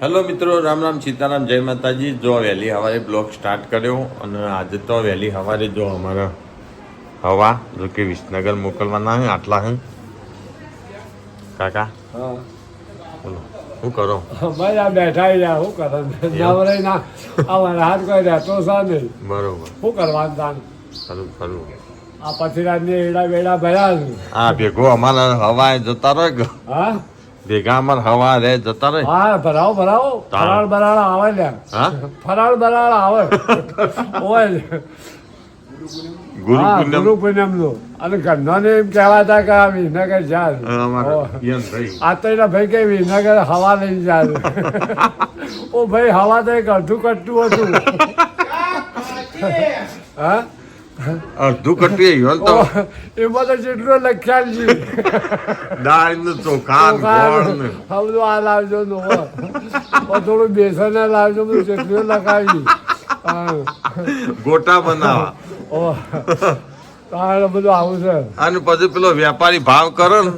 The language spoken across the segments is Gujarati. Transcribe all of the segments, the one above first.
હેલો મિત્રો રામ રામ સીતારામ જય માતાજી. જો વહેલી સવારે બ્લોગ સ્ટાર્ટ કર્યો અને આજે તો વહેલી સવારે જો અમારા હવા જો કે વિસનગર મોકલવાના હે આટલા હે. કાકા? બોલો શું કરો? આ બેઠા રહ્યા શું કરો? નવરાઈ ના અમારે હાથ કોઈ રહેતો છે નહીં. બરોબર. શું કરવાનું તાન? ખરું ખરું આ પથીરાજની એડા બેડા ભર્યા હા ભેગો અમારા હવા જતા રહ્યો. હા? ભેગા અમારા હવા રે જતા રહે. હા ભરાવો ભરાવો. ફરાળ બરાળ આવે ને. ફરાળ બરાળ આવે. ઓય. ગુરુ પૂનમ. ગુરુ પૂનમનું અને ઘરનાને એમ કહેવાતા કે આ વિસનગર જાય આ તો એના ભાઈ કે વિસનગર હવા લઈને જાય ઓ ભાઈ હવા તો એક અડધું કટતું હતું. હા? અડધું કટી ગયું તો? એમાં તો જેટલું લખ્યા છે દાળનું ચોખા ગોળ બધું આ લાવજો નો થોડું બેસન લાવજો બધું જેટલું લખાવી ગોટા બનાવા. તારે બધું આવું છે. અને પછી પેલો વેપારી ભાવ કરો ને.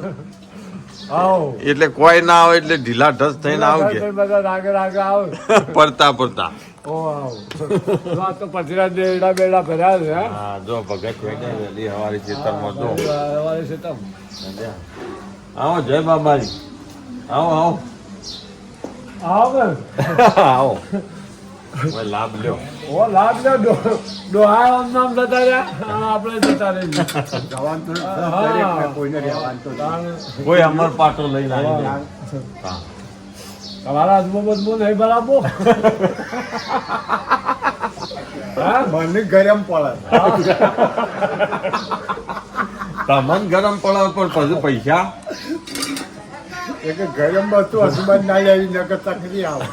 એટલે કોઈ ના આવે એટલે ઢીલા ઢસ થઈને આવું કે. બધા રાગે રાગે આવે. પડતા પડતા. તો પથરા બેડા બેડા ભર્યા છે હા? જો ભગત વેલી હવારી ખેતરમાં જો. સવારે છે આવો જય બાબાજી. આવો આવો. આવો આવો. લાભ લ્યો. ઓ લાભ લ્યો. ડોહાય આમ નામ જતા રહ્યા? આપણે જતા. કોઈ અમર પાટો લઈને આવી તમારા હાથમાં બધું નહીં બરાબર મને ગરમ પડે તમને ગરમ પડે પણ પછી પૈસા? એટલે ગરમ વસ્તુ હસબન્ડ ના આવી. નગર તકલી આવે.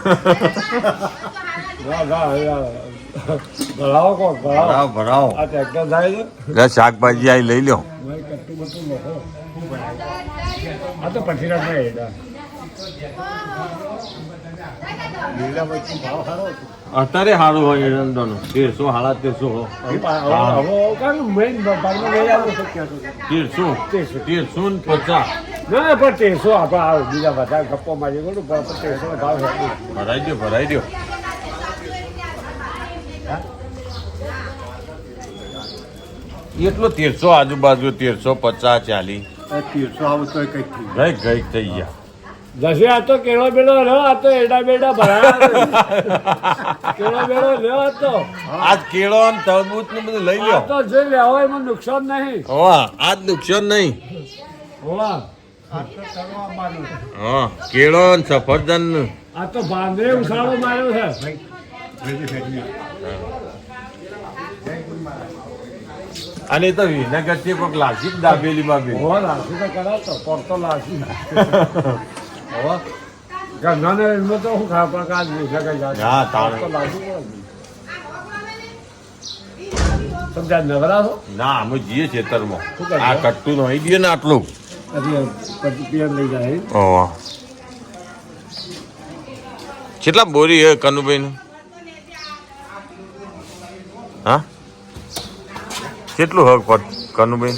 ભરાવો કો ભરાવો. ભરાવો આ ટ્રેક્ટર થાય છે? શાકભાજી આવી લઈ કટ્ટું આ તો ભાઈ અત્યારે સારું હોય એરંડોનું તેરસો સાડા તેરસો? તેરસો. તેરસો. ને પચાસ. ના પણ તેરસો આપણે આવો. બીજા બધા ગપ્પો મારી ગયો પણ તેરસો ભાવ ભરાઈ ગયો ભરાઈ ગયો એટલો તેરસો આજુબાજુ તેરસો પચાસ ચાલી. તેરસો આવું તો કઈ ગઈ ગઈ થઈ ગયા. જશે આ તો કેળો બેળો રહ્યો આ તો એડા બેડા ભરા કેળો બેડો રહ્યો આ તો. આજ કેળો અને તરબૂચ ને બધું લઈ લ્યો. તો જે લેવો એમાં નુકસાન નહીં. હોવા આજ નુકસાન નહીં. હોવા. હા કેળો અને સફરજન આ તો ભાંદરે ઉછાળો માર્યો છે. અને તો વિનગરથી કોઈક લાગી દાબેલી માં બી લાગી તો પડતો લાગી. હોવા ગંગાને એમાં તો હું ખા પણ કાજ નહીં હા, તાણે. પડતો લાગી પડે. સમજ્યા નવરા છો? ના અમે જઈએ ખેતરમાં. આ કટ્ટું નહીં ને આટલું. લઈ જાય. ઓહ. કેટલા બોરી હે કનુભાઈ ને હા? કેટલું હક કનુભાઈ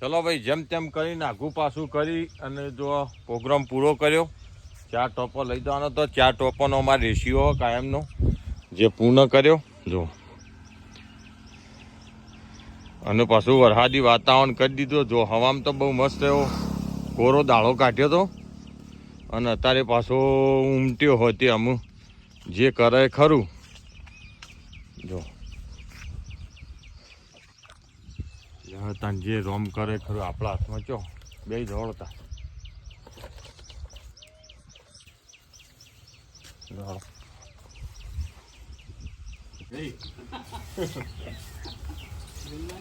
ચલો ભાઈ, જેમ તેમ કરીને આઘું પાછું કરી અને જો પ્રોગ્રામ પૂરો કર્યો, ચાર ટોપો લઈ જવાનો તો ચાર ટોપોનો અમારે રેશિયો કાયમનો, જે પૂર્ણ કર્યો, જો. અને પાછું વરસાદી વાતાવરણ કરી દીધું, જો હવામ તો બહુ મસ્ત એવો કોરો દાળો કાઢ્યો તો. અને અત્યારે પાછો ઉમટ્યો હોય તે અમુક જે કરે ખરું. હવે તાન જે રોમ કરે ખરું, આપણા હાથમાં ચો, બે દોડતા.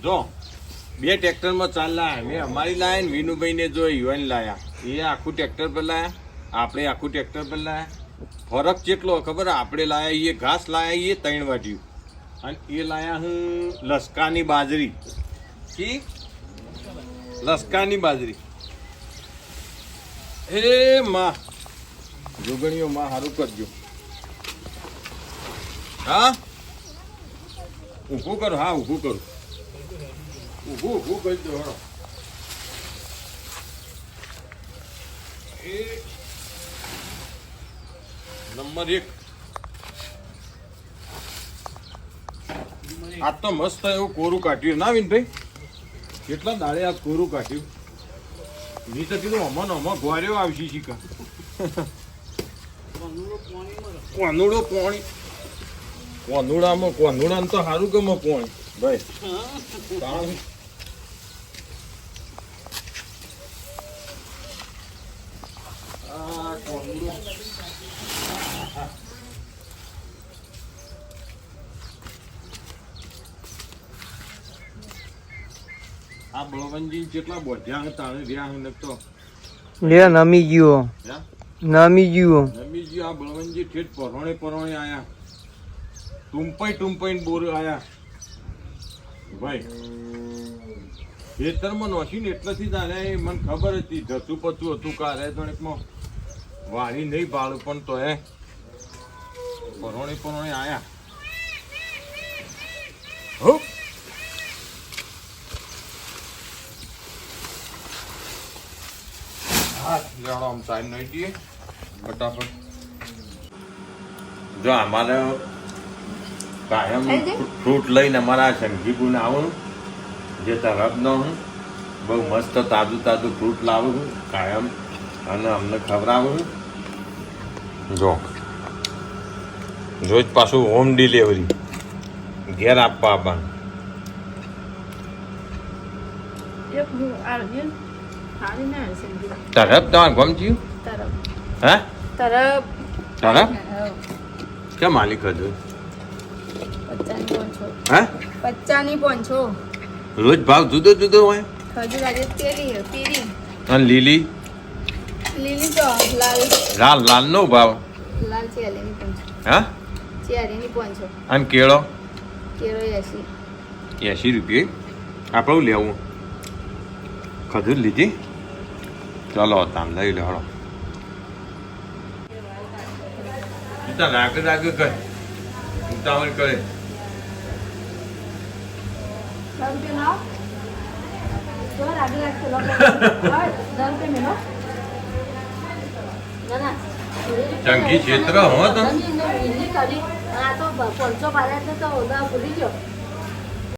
જો, બે ટ્રેક્ટરમાં ચાલ લાયા. મેં અમારી લાયા ને વિનુભાઈ ને જોઈ યુવાન લાયા. એ આખું ટ્રેક્ટર પર લાયા. આપણે આખું ટ્રેક્ટર પર લાયા. ફરક જેટલો ખબર? આપણે લાયા એ ઘાસ, લાયા એ ત્રણ વાટ્યું અને એ લાયા હું લસકાની બાજરી. કી? લસકાની બાજરી. એ માં. જોગણીઓ માં સારું કરજો. હા? ઊભું કરો હા ઊભું કરો. ઊભું ઊભું કરી દો હળો. નંબર એક. આ તો મસ્ત એવું કોરું કાઢ્યું. ના વિનભાઈ? કેટલા દાડે આ કોરું કાઢ્યું? મી તો કીધું અમો અમ ગોર્યો આવશે શીખા કોનુડો પોણી કોનુડામાં કોનુડામાં તો સારું ગમે પોણી ભાઈ કોનુડો આ બળવંતજી કેટલા બોધ્યા હતા હવે વ્યાહ ને તો લે નમી ગયો. હે? નમી ગયો. આ બળવંતજી ઠેઠ પરોણે પરોણે આયા. ટુંપાઈ ટુંપાઈ બોર આયા. ભાઈ ખેતરમાં નોશીને એટલેથી જ આને મને ખબર હતી જતું પતું હતું કારે ગણિતમાં વાણી નહીં ભાડું પણ તો હે. પરોણે પરોણે આયા. હો! હા આમ ટાઈમ નહીં દઈએ. ફટાફટ. જો અમારે કાયમ ફ્રૂટ લઈને અમારા સંગીપુને આવું જે તરફનો હું. બહુ મસ્ત તાજું તાજું ફ્રૂટ લાવું છું કાયમ. અને અમને ખવડાવું છું. જો. જો પાછું હોમ ડિલિવરી ઘેર આપવા આવવાનું તરફ તમારે ગમચ્યું તરફ હે? તરફ તરફ કેમ માલિક હતું? હે? પચાની પોંછો રોજ ભાવ જુદો જુદો હોય? ખજૂર આજે પેલી પીરી. અને લીલી? લીલી તો લાલ. લાલ લાલ નો ભાવ. લાલ ચેરીની પોંછો હા? ચેરીની પોંછો અને કેળો? કેરો એસી એસી રૂપિયા. આપણે લેવું? ખજૂર લીધી? ચાલો તામ લઈ લે હળો રાગે રાગે કર ઉતાવળ કરે ક્ષેત્ર હો આ તો પોંચો પાડ્યા તો તો ભૂલી ગયો